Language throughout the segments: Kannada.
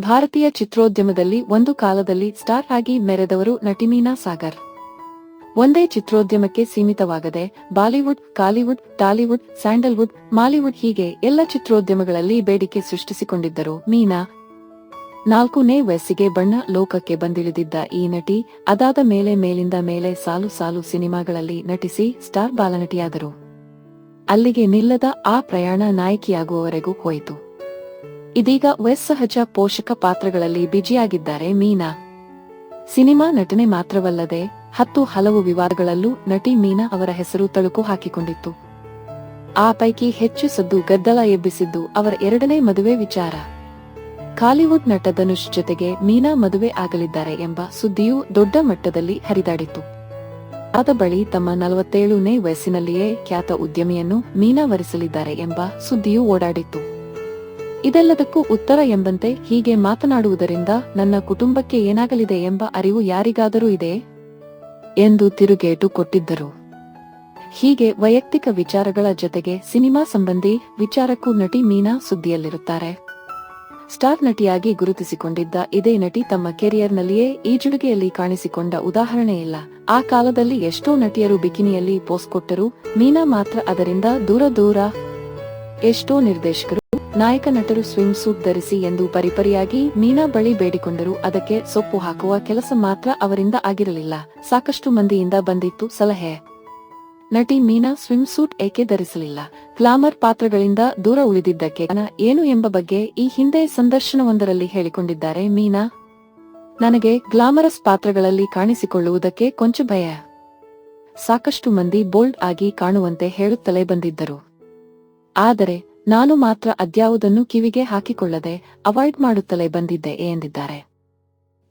ಭಾರತೀಯ ಚಿತ್ರೋದ್ಯಮದಲ್ಲಿ ಒಂದು ಕಾಲದಲ್ಲಿ ಸ್ಟಾರ್ ಆಗಿ ಮೆರೆದವರು ನಟಿ ಮೀನಾ ಸಾಗರ್. ಒಂದೇ ಚಿತ್ರೋದ್ಯಮಕ್ಕೆ ಸೀಮಿತವಾಗದೆ Bollywood, Kollywood, Tollywood, Sandalwood, Mollywood ಹೀಗೆ ಎಲ್ಲ ಚಿತ್ರೋದ್ಯಮಗಳಲ್ಲಿ ಬೇಡಿಕೆ ಸೃಷ್ಟಿಸಿಕೊಂಡಿದ್ದರು. ಮೀನಾ ನಾಲ್ಕನೇ ವಯಸ್ಸಿಗೆ ಬಣ್ಣ ಲೋಕಕ್ಕೆ ಬಂದಿಳಿದಿದ್ದ ಈ ನಟಿ ಅದಾದ ಮೇಲೆ ಮೇಲಿಂದ ಮೇಲೆ ಸಾಲು ಸಾಲು ಸಿನಿಮಾಗಳಲ್ಲಿ ನಟಿಸಿ ಸ್ಟಾರ್ ಬಾಲನಟಿಯಾದರು. ಅಲ್ಲಿಗೆ ನಿಲ್ಲದ ಆ ಪ್ರಯಾಣ ನಾಯಕಿಯಾಗುವವರೆಗೂ ಹೋಯಿತು. ಇದೀಗ ವಯಸ್ಸಹಜ ಪೋಷಕ ಪಾತ್ರಗಳಲ್ಲಿ ಬಿಜಿಯಾಗಿದ್ದಾರೆ ಮೀನಾ. ಸಿನಿಮಾ ನಟನೆ ಮಾತ್ರವಲ್ಲದೆ ಹತ್ತು ಹಲವು ವಿವಾದಗಳಲ್ಲೂ ನಟಿ ಮೀನಾ ಅವರ ಹೆಸರು ತಳುಕು ಹಾಕಿಕೊಂಡಿತ್ತು. ಆ ಪೈಕಿ ಹೆಚ್ಚು ಸದ್ದು ಗದ್ದಲ ಎಬ್ಬಿಸಿದ್ದು ಅವರ ಎರಡನೇ ಮದುವೆ ವಿಚಾರ. ಕಾಲಿವುಡ್ ನಟ ಧನುಷ್ ಜೊತೆಗೆ ಮೀನಾ ಮದುವೆ ಆಗಲಿದ್ದಾರೆ ಎಂಬ ಸುದ್ದಿಯೂ ದೊಡ್ಡ ಮಟ್ಟದಲ್ಲಿ ಹರಿದಾಡಿತು ಆದ ಬಳಿ ತಮ್ಮ ನಲವತ್ತೇಳನೇ ವಯಸ್ಸಿನಲ್ಲಿಯೇ ಖ್ಯಾತ ಉದ್ಯಮಿಯನ್ನು ಮೀನಾ ವರಿಸಲಿದ್ದಾರೆ ಎಂಬ ಸುದ್ದಿಯೂ ಓಡಾಡಿತ್ತು. ಇದೆಲ್ಲದಕ್ಕೂ ಉತ್ತರ ಎಂಬಂತೆ ಹೀಗೆ ಮಾತನಾಡುವುದರಿಂದ ನನ್ನ ಕುಟುಂಬಕ್ಕೆ ಏನಾಗಲಿದೆ ಎಂಬ ಅರಿವು ಯಾರಿಗಾದರೂ ಇದೆ? ಎಂದು ತಿರುಗೇಟು ಕೊಟ್ಟಿದ್ದರು. ಹೀಗೆ ವೈಯಕ್ತಿಕ ವಿಚಾರಗಳ ಜೊತೆಗೆ ಸಿನಿಮಾ ಸಂಬಂಧಿ ವಿಚಾರಕ್ಕೂ ನಟಿ ಮೀನಾ ಸುದ್ದಿಯಲ್ಲಿರುತ್ತಾರೆ. ಸ್ಟಾರ್ ನಟಿಯಾಗಿ ಗುರುತಿಸಿಕೊಂಡಿದ್ದ ಇದೇ ನಟಿ ತಮ್ಮ ಕೆರಿಯರ್ನಲ್ಲಿಯೇ ಈಜುಡುಗೆಯಲ್ಲಿ ಕಾಣಿಸಿಕೊಂಡ ಉದಾಹರಣೆ ಇಲ್ಲ. ಆ ಕಾಲದಲ್ಲಿ ಎಷ್ಟೋ ನಟಿಯರು ಬಿಕಿನಿಯಲ್ಲಿ ಪೋಸ್ ಕೊಟ್ಟರು ಮೀನಾ ಮಾತ್ರ ಅದರಿಂದ ದೂರ ದೂರ ಎಷ್ಟೋ ನಿರ್ದೇಶಕರು, ನಾಯಕ ನಟರು ಸ್ವಿಮ್ ಸೂಟ್ ಧರಿಸಿ ಎಂದು ಪರಿಪರಿಯಾಗಿ ಮೀನಾ ಬಳಿ ಬೇಡಿಕೊಂಡರು. ಅದಕ್ಕೆ ಸೊಪ್ಪು ಹಾಕುವ ಕೆಲಸ ಮಾತ್ರ ಅವರಿಂದ ಆಗಿರಲಿಲ್ಲ. ಸಾಕಷ್ಟು ಮಂದಿಯಿಂದ ಬಂದಿತ್ತು ಸಲಹೆ. ನಟಿ ಮೀನಾ ಸ್ವಿಮ್ ಸೂಟ್ ಏಕೆ ಧರಿಸಲಿಲ್ಲ? ಗ್ಲಾಮರ್ ಪಾತ್ರಗಳಿಂದ ದೂರ ಉಳಿದಿದ್ದಕ್ಕೆ ಏನು ಎಂಬ ಬಗ್ಗೆ ಈ ಹಿಂದೆ ಸಂದರ್ಶನವೊಂದರಲ್ಲಿ ಹೇಳಿಕೊಂಡಿದ್ದಾರೆ ಮೀನಾ. ನನಗೆ ಗ್ಲಾಮರಸ್ ಪಾತ್ರಗಳಲ್ಲಿ ಕಾಣಿಸಿಕೊಳ್ಳುವುದಕ್ಕೆ ಕೊಂಚ ಭಯ. ಸಾಕಷ್ಟು ಮಂದಿ ಬೋಲ್ಡ್ ಆಗಿ ಕಾಣುವಂತೆ ಹೇಳುತ್ತಲೇ ಬಂದಿದ್ದರು. ಆದರೆ ನಾನು ಮಾತ್ರ ಅದ್ಯಾವುದನ್ನು ಕಿವಿಗೆ ಹಾಕಿಕೊಳ್ಳದೆ ಅವಾಯ್ಡ್ ಮಾಡುತ್ತಲೇ ಬಂದಿದ್ದೆ ಎಂದಿದ್ದಾರೆ.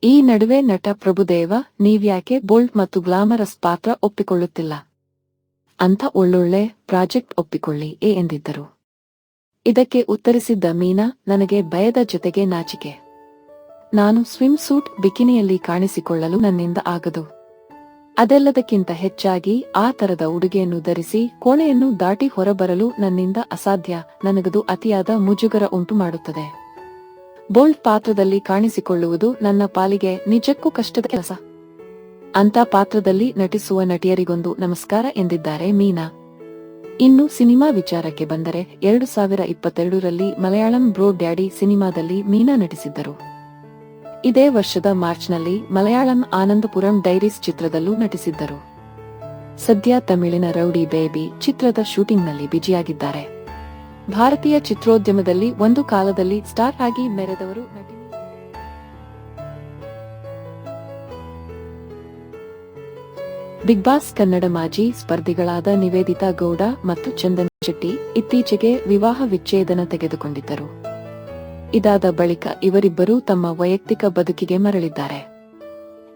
ಈ ನಡುವೆ ನಟ ಪ್ರಭುದೇವ ನೀವ್ಯಾಕೆ ಬೋಲ್ಡ್ ಮತ್ತು ಗ್ಲಾಮರಸ್ ಪಾತ್ರ ಒಪ್ಪಿಕೊಳ್ಳುತ್ತಿಲ್ಲ? ಅಂತ ಒಳ್ಳೊಳ್ಳೆ ಪ್ರಾಜೆಕ್ಟ್ ಒಪ್ಪಿಕೊಳ್ಳಿ ಎ ಎಂದಿದ್ದರು. ಇದಕ್ಕೆ ಉತ್ತರಿಸಿದ್ದ ಮೀನಾ, ನನಗೆ ಭಯದ ಜೊತೆಗೆ ನಾಚಿಕೆ. ನಾನು ಸ್ವಿಮ್ ಸೂಟ್ ಬಿಕಿನಿಯಲ್ಲಿ ಕಾಣಿಸಿಕೊಳ್ಳಲು ನನ್ನಿಂದ ಆಗದು. ಅದೆಲ್ಲದಕ್ಕಿಂತ ಹೆಚ್ಚಾಗಿ ಆ ತರದ ಉಡುಗೆಯನ್ನು ಧರಿಸಿ ಕೋಣೆಯನ್ನು ದಾಟಿ ಹೊರಬರಲು ನನ್ನಿಂದ ಅಸಾಧ್ಯ, ನನಗದು ಅತಿಯಾದ ಮುಜುಗರ ಉಂಟು ಮಾಡುತ್ತದೆ. ಬೋಲ್ಡ್ ಪಾತ್ರದಲ್ಲಿ ಕಾಣಿಸಿಕೊಳ್ಳುವುದು ನನ್ನ ಪಾಲಿಗೆ ನಿಜಕ್ಕೂ ಕಷ್ಟದ ಕೆಲಸ. ಅಂತ ಪಾತ್ರದಲ್ಲಿ ನಟಿಸುವ ನಟಿಯರಿಗೊಂದು ನಮಸ್ಕಾರ ಎಂದಿದ್ದಾರೆ ಮೀನಾ. ಇನ್ನು ಸಿನಿಮಾ ವಿಚಾರಕ್ಕೆ ಬಂದರೆ ಎರಡು ಸಾವಿರ ಇಪ್ಪತ್ತೆರಡರಲ್ಲಿ ಮಲಯಾಳಂ ಬ್ರೋ ಡ್ಯಾಡಿ ಸಿನಿಮಾದಲ್ಲಿ ಮೀನಾ ನಟಿಸಿದ್ದರು. ಇದೇ ವರ್ಷದ ಮಾರ್ಚ್ನಲ್ಲಿ ಮಲಯಾಳಂ ಆನಂದಪುರಂ ಡೈರೀಸ್ ಚಿತ್ರದಲ್ಲೂ ನಟಿಸಿದ್ದರು. ಸದ್ಯ ತಮಿಳಿನ ರೌಡಿ ಬೇಬಿ ಚಿತ್ರದ ಶೂಟಿಂಗ್ನಲ್ಲಿ ಬಿಜಿಯಾಗಿದ್ದಾರೆ ಭಾರತೀಯ ಚಿತ್ರೋದ್ಯಮದಲ್ಲಿ ಒಂದು ಕಾಲದಲ್ಲಿ ಸ್ಟಾರ್ ಆಗಿ ಮೆರೆದವರು ನಟಿ ಬಿಗ್ ಬಾಸ್ ಕನ್ನಡ ಮಾಜಿ ಸ್ಪರ್ಧಿಗಳಾದ ನಿವೇದಿತಾ ಗೌಡ ಮತ್ತು ಚಂದನ್ ಶೆಟ್ಟಿ ಇತ್ತೀಚೆಗೆ ವಿವಾಹ ವಿಚ್ಛೇದನ ತೆಗೆದುಕೊಂಡಿದ್ದರು. ಇದಾದ ಬಳಿಕ ಇವರಿಬ್ಬರೂ ತಮ್ಮ ವೈಯಕ್ತಿಕ ಬದುಕಿಗೆ ಮರಳಿದ್ದಾರೆ.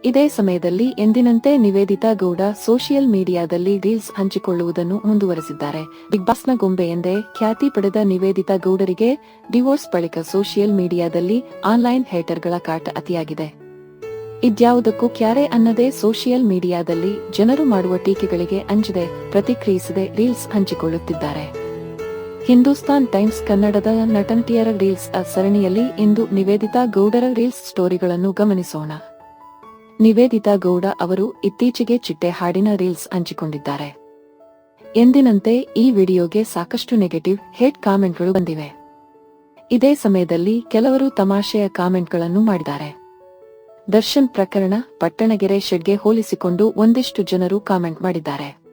ಇದೇ ಸಮಯದಲ್ಲಿ ಎಂದಿನಂತೆ ನಿವೇದಿತಾ ಗೌಡ ಸೋಷಿಯಲ್ ಮೀಡಿಯಾದಲ್ಲಿ ರೀಲ್ಸ್ ಹಂಚಿಕೊಳ್ಳುವುದನ್ನು ಮುಂದುವರೆಸಿದ್ದಾರೆ. ಬಿಗ್ ಬಾಸ್ನ ಗೊಂಬೆ ಎಂದೇ ಖ್ಯಾತಿ ಪಡೆದ ನಿವೇದಿತಾ ಗೌಡರಿಗೆ ಡಿವೋರ್ಸ್ ಬಳಿಕ ಸೋಷಿಯಲ್ ಮೀಡಿಯಾದಲ್ಲಿ ಆನ್ಲೈನ್ ಹೇಟರ್ಗಳ ಕಾಟ ಅತಿಯಾಗಿದೆ. ಇದ್ಯಾವುದಕ್ಕೂ ಕ್ಯಾರೆ ಅನ್ನದೇ ಸೋಷಿಯಲ್ ಮೀಡಿಯಾದಲ್ಲಿ ಜನರು ಮಾಡುವ ಟೀಕೆಗಳಿಗೆ ಅಂಜದೆ ಪ್ರತಿಕ್ರಿಯಿಸದೆ ರೀಲ್ಸ್ ಹಂಚಿಕೊಳ್ಳುತ್ತಿದ್ದಾರೆ. ಹಿಂದೂಸ್ತಾನ್ ಟೈಮ್ಸ್ ಕನ್ನಡದ ನಟಂಟಿಯರ ರೀಲ್ಸ್ ಸರಣಿಯಲ್ಲಿ ಇಂದು ನಿವೇದಿತಾ ಗೌಡರ ರೀಲ್ಸ್ ಸ್ಟೋರಿಗಳನ್ನು ಗಮನಿಸೋಣ. ನಿವೇದಿತಾ ಗೌಡ ಅವರು ಇತ್ತೀಚೆಗೆ ಚಿಟ್ಟೆ ಹಾಡಿನ ರೀಲ್ಸ್ ಹಂಚಿಕೊಂಡಿದ್ದಾರೆ. ಎಂದಿನಂತೆ ಈ ವಿಡಿಯೋಗೆ ಸಾಕಷ್ಟು ನೆಗೆಟಿವ್ ಹೇಟ್ ಕಾಮೆಂಟ್ಗಳು ಬಂದಿವೆ. ಇದೇ ಸಮಯದಲ್ಲಿ ಕೆಲವರು ತಮಾಷೆಯ ಕಾಮೆಂಟ್ಗಳನ್ನು ಮಾಡಿದ್ದಾರೆ. ದರ್ಶನ್ ಪ್ರಕರಣ ಪಟ್ಟಣಗೆರೆ ಶೆಡ್ಗೆ ಹೋಲಿಸಿಕೊಂಡು ಒಂದಿಷ್ಟು ಜನರು ಕಾಮೆಂಟ್ ಮಾಡಿದ್ದಾರೆ.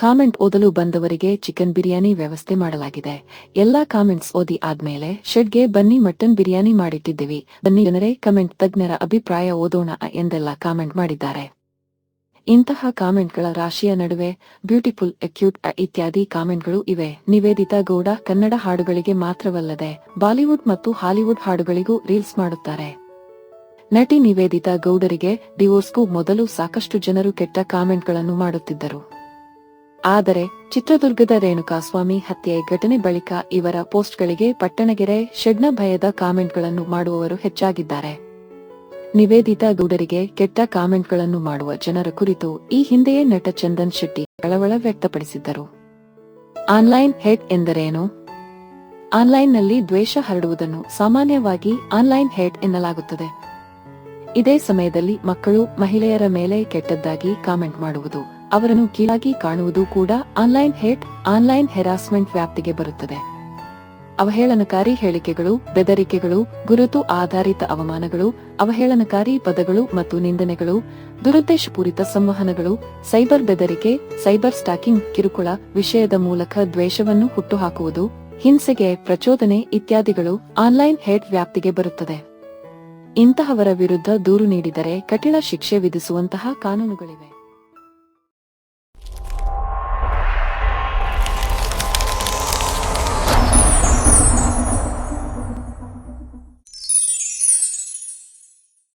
ಕಾಮೆಂಟ್ ಓದಲು ಬಂದವರಿಗೆ ಚಿಕನ್ ಬಿರಿಯಾನಿ ವ್ಯವಸ್ಥೆ ಮಾಡಲಾಗಿದೆ. ಎಲ್ಲಾ ಕಾಮೆಂಟ್ಸ್ ಓದಿ ಆದ್ಮೇಲೆ ಶೆಡ್ಗೆ ಬನ್ನಿ ಮಟನ್ ಬಿರಿಯಾನಿ ಮಾಡಿಟ್ಟಿದ್ದೀವಿ. ಬನ್ನಿ ಜನರೇ, ಕಮೆಂಟ್ ತಜ್ಞರ ಅಭಿಪ್ರಾಯ ಓದೋಣ ಎಂದೆಲ್ಲ ಕಾಮೆಂಟ್ ಮಾಡಿದ್ದಾರೆ. ಇಂತಹ ಕಾಮೆಂಟ್ಗಳ ರಾಶಿಯ ನಡುವೆ ಬ್ಯೂಟಿಫುಲ್, ಅಕ್ಯೂಟ್ ಇತ್ಯಾದಿ ಕಾಮೆಂಟ್ಗಳು ಇವೆ. ನಿವೇದಿತಾ ಗೌಡ ಕನ್ನಡ ಹಾಡುಗಳಿಗೆ ಮಾತ್ರವಲ್ಲದೆ ಬಾಲಿವುಡ್ ಮತ್ತು ಹಾಲಿವುಡ್ ಹಾಡುಗಳಿಗೂ ರೀಲ್ಸ್ ಮಾಡುತ್ತಾರೆ. ನಟಿ ನಿವೇದಿತಾ ಗೌಡರಿಗೆ ಡಿವೋರ್ಸ್ಗೂ ಮೊದಲು ಸಾಕಷ್ಟು ಜನರು ಕೆಟ್ಟ ಕಾಮೆಂಟ್ಗಳನ್ನು ಮಾಡುತ್ತಿದ್ದರು. ಆದರೆ ಚಿತ್ರದುರ್ಗದ ರೇಣುಕಾಸ್ವಾಮಿ ಹತ್ಯೆ ಘಟನೆ ಬಳಿಕ ಇವರ ಪೋಸ್ಟ್ಗಳಿಗೆ ಪಟ್ಟಣಗೆರೆ ಶೆಡ್ನ ಭಯದ ಕಾಮೆಂಟ್ಗಳನ್ನು ಮಾಡುವವರು ಹೆಚ್ಚಾಗಿದ್ದಾರೆ. ನಿವೇದಿತಾ ಗೌಡರಿಗೆ ಕೆಟ್ಟ ಕಾಮೆಂಟ್ಗಳನ್ನು ಮಾಡುವ ಜನರ ಕುರಿತು ಈ ಹಿಂದೆಯೇ ನಟ ಚಂದನ್ ಶೆಟ್ಟಿ ಕಳವಳ ವ್ಯಕ್ತಪಡಿಸಿದ್ದರು. ಆನ್ಲೈನ್ ಹೆಡ್ ಎಂದರೇನು? ಆನ್ಲೈನ್ನಲ್ಲಿ ದ್ವೇಷ ಹರಡುವುದನ್ನು ಸಾಮಾನ್ಯವಾಗಿ ಆನ್ಲೈನ್ ಹೆಡ್ ಎನ್ನಲಾಗುತ್ತದೆ. ಇದೇ ಸಮಯದಲ್ಲಿ ಮಕ್ಕಳು ಮಹಿಳೆಯರ ಮೇಲೆ ಕೆಟ್ಟದ್ದಾಗಿ ಕಾಮೆಂಟ್ ಮಾಡುವುದು. ಅವರನ್ನು ಕೀಳಾಗಿ ಕಾಣುವುದು ಕೂಡ ಆನ್ಲೈನ್ ಹೇಟ್, ಆನ್ಲೈನ್ ಹೆರಾಸ್ಮೆಂಟ್ ವ್ಯಾಪ್ತಿಗೆ ಬರುತ್ತದೆ. ಅವಹೇಳನಕಾರಿ ಹೇಳಿಕೆಗಳು, ಬೆದರಿಕೆಗಳು, ಗುರುತು ಆಧಾರಿತ ಅವಮಾನಗಳು, ಅವಹೇಳನಕಾರಿ ಪದಗಳು ಮತ್ತು ನಿಂದನೆಗಳು ದುರುದ್ದೇಶಪೂರಿತ ಸಂವಹನಗಳು, ಸೈಬರ್ ಬೆದರಿಕೆ, ಸೈಬರ್ ಸ್ಟಾಕಿಂಗ್, ಕಿರುಕುಳ, ವಿಷಯದ ಮೂಲಕ ದ್ವೇಷವನ್ನು ಹುಟ್ಟುಹಾಕುವುದು, ಹಿಂಸೆಗೆ ಪ್ರಚೋದನೆ ಇತ್ಯಾದಿಗಳು ಆನ್ಲೈನ್ ಹೇಟ್ ವ್ಯಾಪ್ತಿಗೆ ಬರುತ್ತದೆ. ಇಂತಹವರ ವಿರುದ್ಧ ದೂರು ನೀಡಿದರೆ ಕಠಿಣ ಶಿಕ್ಷೆ ವಿಧಿಸುವಂತಹ ಕಾನೂನುಗಳಿವೆ.